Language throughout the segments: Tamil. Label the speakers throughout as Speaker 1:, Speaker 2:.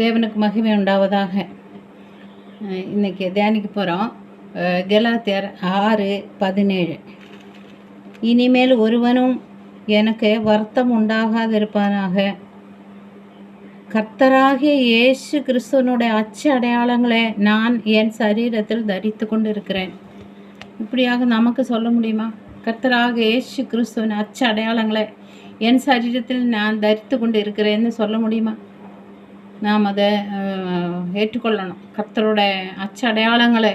Speaker 1: தேவனுக்கு மகிமை உண்டாவதாக. இன்றைக்கி தியானிக்கு தியானிக்க போகிறோம் கெலாத்தியர் ஆறு பதினேழு. இனிமேல் ஒருவனும் எனக்கு வருத்தம் உண்டாகாதிருப்பானாக. கர்த்தராகிய இயேசு கிறிஸ்துவனுடைய அச்சு அடையாளங்களை நான் என் சரீரத்தில் தரித்து கொண்டு இருக்கிறேன் இப்படியாக நமக்கு சொல்ல முடியுமா? கர்த்தராக இயேசு கிறிஸ்துவின் அச்சு அடையாளங்களை என் சரீரத்தில் நான் தரித்து கொண்டு இருக்கிறேன்னு சொல்ல முடியுமா? நாம் அதை ஏற்றுக்கொள்ளணும். கர்த்தரோட அச்சடையாளங்களை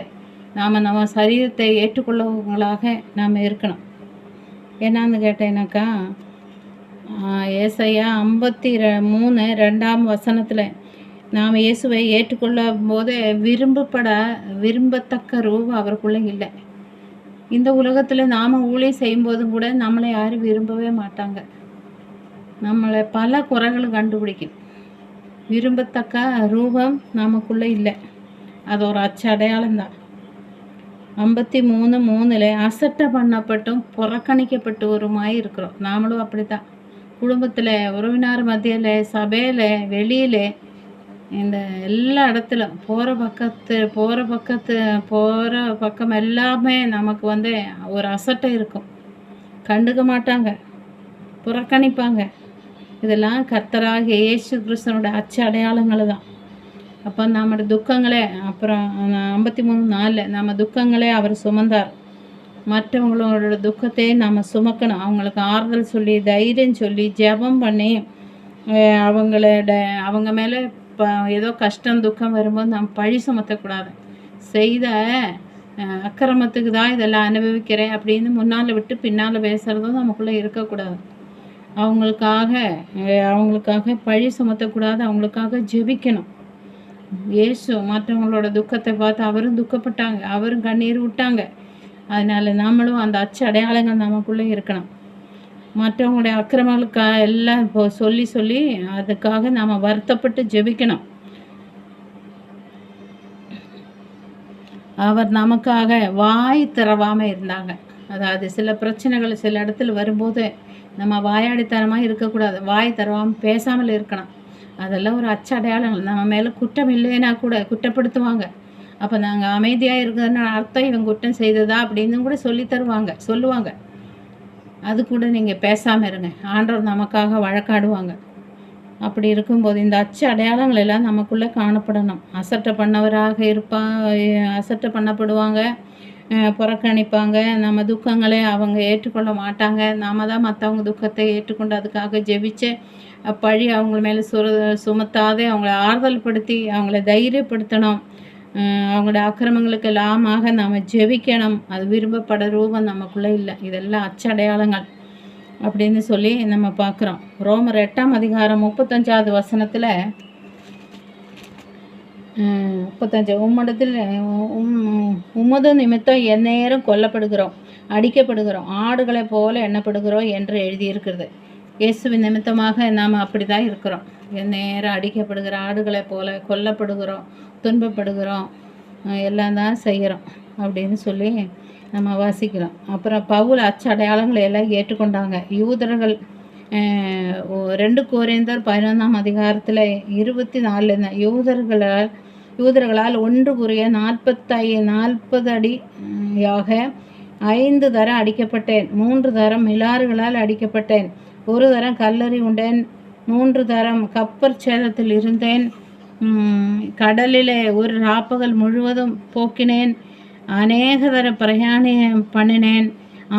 Speaker 1: நாம் நம்ம சரீரத்தை ஏற்றுக்கொள்ளவங்களாக நாம் இருக்கணும். என்னன்னு கேட்டேனாக்கா ஏசையா ஐம்பத்தி ரெ மூணு ரெண்டாம் வசனத்தில் நாம் இயேசுவை ஏற்றுக்கொள்ளும் போது விரும்பப்பட விரும்பத்தக்க ரூபம் அவருக்குள்ளே இல்லை. இந்த உலகத்தில் நாம் ஊழியம் செய்யும்போதும் கூட நம்மளை யாரும் விரும்பவே மாட்டாங்க. நம்மளை பல குறைகள் கண்டுபிடிக்கும் விரும்பத்தக்க ரூபம் நமக்குள்ளே இல்லை. அது ஒரு அச்ச அடையாளம் தான் ஐம்பத்தி மூணு மூணில் அசட்டை பண்ணப்பட்டும் புறக்கணிக்கப்பட்டு ஒருமாய் இருக்கிறோம். நாமளும் அப்படி தான் குடும்பத்தில் உறவினர் மத்தியில் சபையில் வெளியில் இந்த எல்லா இடத்துலும் போகிற பக்கத்து போகிற பக்கத்து போகிற பக்கம் எல்லாமே நமக்கு வந்து ஒரு அசட்டை இருக்கும். கண்டுக்க மாட்டாங்க. புறக்கணிப்பாங்க. இதெல்லாம் கர்த்தராக இயேசு கிறிஸ்தனோட அச்சு அடையாளங்கள் தான் அப்போ நம்மளோட துக்கங்களே அப்புறம் ஐம்பத்தி மூணு நாளில் நம்ம துக்கங்களே அவர் சுமந்தார். மற்றவங்களோட துக்கத்தை நம்ம சுமக்கணும். அவங்களுக்கு ஆறுதல் சொல்லி தைரியம் சொல்லி ஜெபம் பண்ணி அவங்களோட அவங்க மேலே இப்போ ஏதோ கஷ்டம் துக்கம் வரும்போது நம்ம பழி சுமத்தக்கூடாது. செய்த அக்கிரமத்துக்கு தான் இதெல்லாம் அனுபவிக்கிறேன் அப்படின்னு முன்னால் விட்டு பின்னால் பேசுகிறதும் நமக்குள்ளே இருக்கக்கூடாது. அவங்களுக்காக அவங்களுக்காக பழி சுமத்தக்கூடாது அவங்களுக்காக ஜெபிக்கணும். இயேசு மற்றவங்களோட துக்கத்தை பார்த்து அவரும் துக்கப்பட்டாங்க அவரும் கண்ணீர் விட்டாங்க. அதனால நாமளும் அந்த அச்சு அடையாளங்கள் நமக்குள்ளே இருக்கணும். மற்றவங்களுடைய அக்கிரமங்களுக்காக எல்லாம் இப்போ சொல்லி சொல்லி அதுக்காக நாம் வருத்தப்பட்டு ஜெபிக்கணும். அவர் நமக்காக வாய் திறவாமல் இருந்தாங்க. அதாவது சில பிரச்சனைகள் சில இடத்துல வரும்போது நம்ம வாயாடித்தனமாக இருக்கக்கூடாது. வாய் திறவாமல் பேசாமல் இருக்கணும் அதெல்லாம் ஒரு அச்ச அடையாளங்கள். நம்ம மேலே குற்றம் இல்லைன்னா கூட குற்றப்படுத்துவாங்க. அப்போ நாங்கள் அமைதியாக இருக்கிறதுன்னு அர்த்தம் இவங்க குற்றம் செய்ததா அப்படின்னு கூட சொல்லி தருவாங்க. சொல்லுவாங்க. அது கூட நீங்கள் பேசாமல் இருங்க. ஆண்டவர் நமக்காக வழக்காடுவாங்க. அப்படி இருக்கும்போது இந்த அச்சு அடையாளங்கள் எல்லாம் நமக்குள்ளே காணப்படணும். அசட்டை பண்ணவராக இருப்பா அசட்டை பண்ணப்படுவாங்க. புறக்கணிப்பாங்க. நம்ம துக்கங்களை அவங்க ஏற்றுக்கொள்ள மாட்டாங்க. நாம தான் மற்றவங்க துக்கத்தை ஏற்றுக்கொண்டு அதுக்காக ஜெபிச்சு பழி அவங்க மேலே சுர சுமத்தாதே. அவங்கள ஆறுதல் படுத்தி அவங்கள தைரியப்படுத்தணும். அவங்களோட அக்கிரமங்களுக்கு லாமாக நாம் ஜெபிக்கணும். அது விரும்பப்பட ரூபம் நமக்குள்ளே இல்லை. இதெல்லாம் அச்சடையாளங்கள் அப்படின்னு சொல்லி நம்ம பார்க்குறோம். ரோமர் எட்டாம் அதிகாரம் முப்பத்தஞ்சாவது வசனத்தில் முப்பத்தஞ்சு உம்மிடத்தில் உம் உமது நிமித்தம் எந்நேரம் கொல்லப்படுகிறோம் அடிக்கப்படுகிறோம் ஆடுகளைப் போல எண்ணப்படுகிறோம் என்று எழுதியிருக்கிறது இயேசுவின் நிமித்தமாக நாம் அப்படி தான் இருக்கிறோம் எந்நேரம் அடிக்கப்படுகிற ஆடுகளைப் போல கொல்லப்படுகிறோம் துன்பப்படுகிறோம் எல்லாம் தான் செய்கிறோம் அப்படின்னு சொல்லி நம்ம வாசிக்கிறோம் அப்புறம் பவுல் அச்சடையாளங்களை எல்லாம் ஏற்றுக்கொண்டாங்க யூதர்கள் ரெண்டு கோரேந்தர் பதினொன்றாம் அதிகாரத்தில் இருபத்தி நாலுலேருந்து யூதர்களால் யூதர்களால் ஒன்று புரிய நாற்பத்தை நாற்பது அடி யாக ஐந்து தரம் அடிக்கப்பட்டேன். மூன்று தரம் மிலாறுகளால் அடிக்கப்பட்டேன். ஒரு தரம் கல்லறி உண்டேன். மூன்று தரம் கப்பர் சேதத்தில் இருந்தேன். கடலிலே ஒரு ராப்பகல் முழுவதும் போக்கினேன். அநேக தர பிரயாணம் பண்ணினேன்.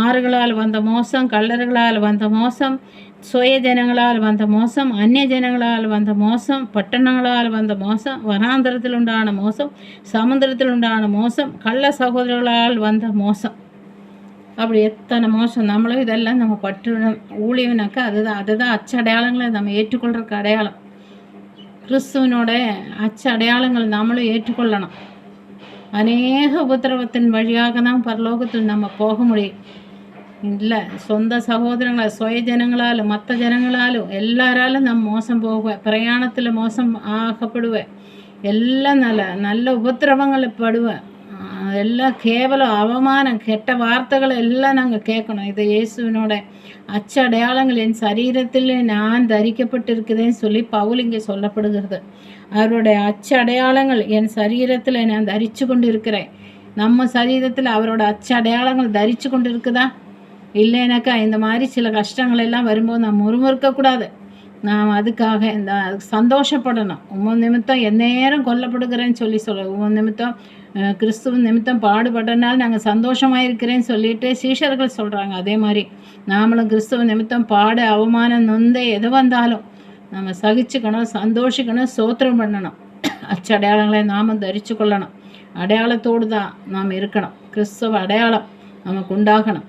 Speaker 1: ஆறுகளால் வந்த மோசம் கல்லர்களால் வந்த மோசம் சுய ஜனங்களால் வந்த மோசம் அந்நிய ஜனங்களால் வந்த மோசம் பட்டணங்களால் வந்த மோசம் வனாந்தரத்தில் உண்டான மோசம் சமுத்திரத்தில் உண்டான மோசம் கள்ள சகோதரர்களால் வந்த மோசம். அப்படி எத்தனை மோசம்? நம்மளும் இதெல்லாம் நம்ம பற்று ஊழியனாக்கா அதுதான் அதுதான் அச்ச அடையாளங்களை நம்ம ஏற்றுக்கொள்றதுக்கு அடையாளம். கிறிஸ்துவனோட அச்ச அடையாளங்கள் நம்மளும் ஏற்றுக்கொள்ளணும். அநேக உபத்திரவத்தின் வழியாக தான் பரலோகத்தில் நம்ம போக முடியும். இல்லை சொந்த சகோதரங்களால் சுய ஜனங்களாலும் மற்ற ஜனங்களாலும் எல்லாராலும் நம்ம மோசம் போகுவேன் பிரயாணத்தில் மோசம் ஆகப்படுவேன் எல்லாம் நல்ல நல்ல உபத்திரவங்களை படுவேன் அதெல்லாம் கேவலம் அவமானம் கெட்ட வார்த்தைகளை எல்லாம் நாங்கள் கேட்கணும் இதை இயேசுவினோட அச்சடையாளங்கள் என் சரீரத்தில் நான் தரிக்கப்பட்டிருக்குதுன்னு சொல்லி பவுல் இங்கே சொல்லப்படுகிறது அவருடைய அச்சடையாளங்கள் என் சரீரத்தில் நான் தரித்து கொண்டு இருக்கிறேன் நம்ம சரீரத்தில் அவரோட அச்சடையாளங்கள் தரித்து கொண்டு இருக்குதா இல்லைனாக்கா இந்த மாதிரி சில கஷ்டங்கள் எல்லாம் வரும்போது நான் முறுமுறுக்கக்கூடாது. நாம் அதுக்காக இந்த சந்தோஷப்படணும். உமன் நிமித்தம் எந்நேரம் கொல்லப்படுகிறேன்னு சொல்லி சொல்ல உமன் நிமித்தம் கிறிஸ்துவ நிமித்தம் பாடுபட்டனால் நாங்கள் சந்தோஷமாக இருக்கிறேன்னு சொல்லிட்டு சீஷர்கள் சொல்கிறாங்க அதே மாதிரி நாமளும் கிறிஸ்துவ நிமித்தம் பாடு அவமானம் நொந்தே எது வந்தாலும் நம்ம சகிச்சுக்கணும் சந்தோஷிக்கணும் சோத்திரம் பண்ணணும். அச்சடையாளங்களை நாம் தரித்து கொள்ளணும் அடையாளத்தோடு தான் நாம் இருக்கணும். கிறிஸ்துவ அடையாளம் நமக்கு உண்டாகணும்.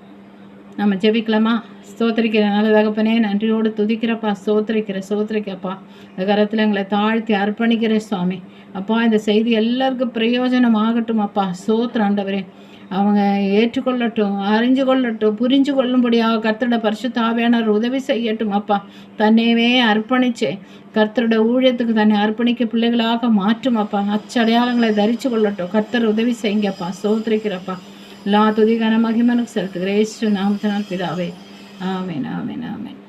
Speaker 1: நம்ம ஜெபிக்கலாமா? ஸ்தோத்திரிக்கிற நல்ல தகப்பனே நன்றியோடு துதிக்கிறப்பா ஸ்தோத்திரிக்கிற ஸ்தோத்திரிக்கப்பா. இந்த கரத்தில் எங்களை தாழ்த்தி அர்ப்பணிக்கிற சுவாமி. அப்பா இந்த செய்தி எல்லாருக்கும் பிரயோஜனம் ஆகட்டும் அப்பா. சோத்திர ஆண்டவரே. அவங்க ஏற்றுக்கொள்ளட்டும் அறிஞ்சு கொள்ளட்டும் புரிஞ்சு கொள்ளும்படியாக கர்த்தரோட பரிசுத்த ஆவியானவர் உதவி செய்யட்டும் அப்பா. தன்னையவே அர்ப்பணிச்சே கர்த்தரோட ஊழியத்துக்கு தன்னை அர்ப்பணிக்க பிள்ளைகளாக மாற்றும் அப்பா. அச்சடையாளங்களை தரிச்சு கொள்ளட்டும். கர்த்தர் உதவி செய்யுங்கப்பா. എല്ലാ തുതി ഘനമഹിമനും സ്ഥലത്ത് ഗ്രേശു നാമത്തിനാൽ പിതാവേ. ആമേൻ ആമേൻ ആമേൻ.